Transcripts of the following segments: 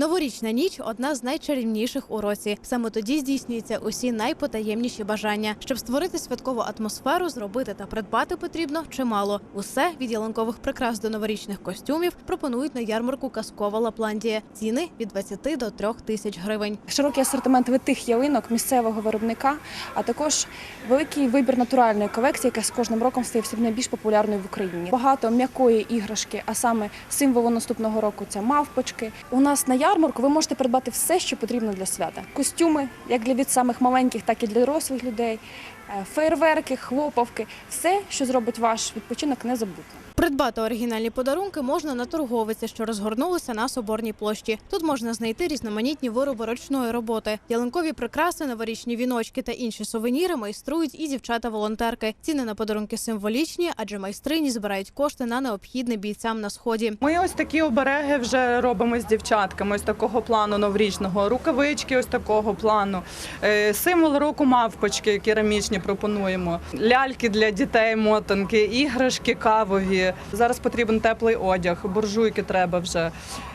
Новорічна ніч одна з найчарівніших у році. Саме тоді здійснюються усі найпотаємніші бажання. Щоб створити святкову атмосферу, зробити та придбати потрібно чимало. Усе від ялинкових прикрас до новорічних костюмів пропонують на ярмарку Казкова Лапландія. Ціни від 20 до 3 тисяч гривень. Широкий асортимент витих ялинок місцевого виробника, а також великий вибір натуральної колекції, яка з кожним роком стає все найбільш популярною в Україні. Багато м'якої іграшки, а саме символу наступного року це мавпочки. У нас на ярмарку ви можете придбати все, що потрібно для свята: костюми, як для від самих маленьких, так і для дорослих людей, е, фейерверки, хлопавки, все, що зробить ваш відпочинок незабутним. Придбати оригінальні подарунки можна на торговиці, що розгорнулися на соборній площі. Тут можна знайти різноманітні вироби ручної роботи, ялинкові прикраси, новорічні віночки та інші сувеніри майструють і дівчата-волонтерки. Ціни на подарунки символічні, адже майстрині збирають кошти на необхідне бійцям на сході. Ми ось такі обереги вже робимо з дівчатками, ось такого плану новорічного, рукавички ось такого плану, Е, символ року мавпочки керамічні пропонуємо, ляльки для дітей, мотанки, іграшки кавові. Зараз потрібен теплий одяг, буржуйки треба вже,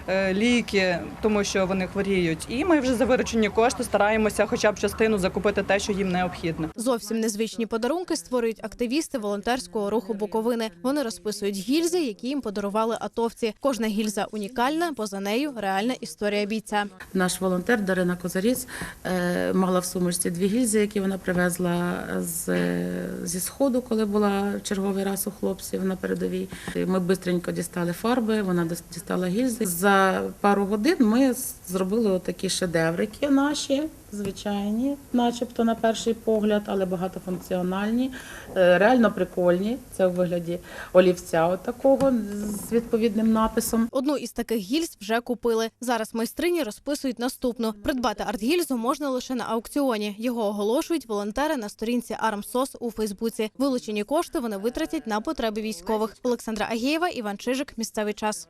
е, ліки, тому що вони хворіють. І ми вже за виручені кошти стараємося хоча б частину закупити те, що їм необхідно. Зовсім незвичні подарунки створюють активісти волонтерського руху Буковини. Вони розписують гільзи, які їм подарували атовці. Кожна гільза унікальна, бо за нею реальна історія бійця. Наш волонтер Дарина Козаріц е, мала в сумочці дві гільзи, які вона привезла з, зі сходу, коли була черговий раз у хлопців на передовій. Ми швидко дістали фарби, вона дістала гільзи. За пару годин ми зробили такі шедеврики наші, звичайні, начебто на перший погляд, але багатофункціональні, е, реально прикольні. Це у вигляді олівця отакого з відповідним написом. Одну із таких гільз вже купили. Зараз майстрині розписують наступну. Придбати арт-гільзу можна лише на аукціоні. Його оголошують волонтери на сторінці Армсос у Фейсбуці. Вилучені кошти вони витратять на потреби військових. Олександра Агієва, Іван Чижик. Місцевий час.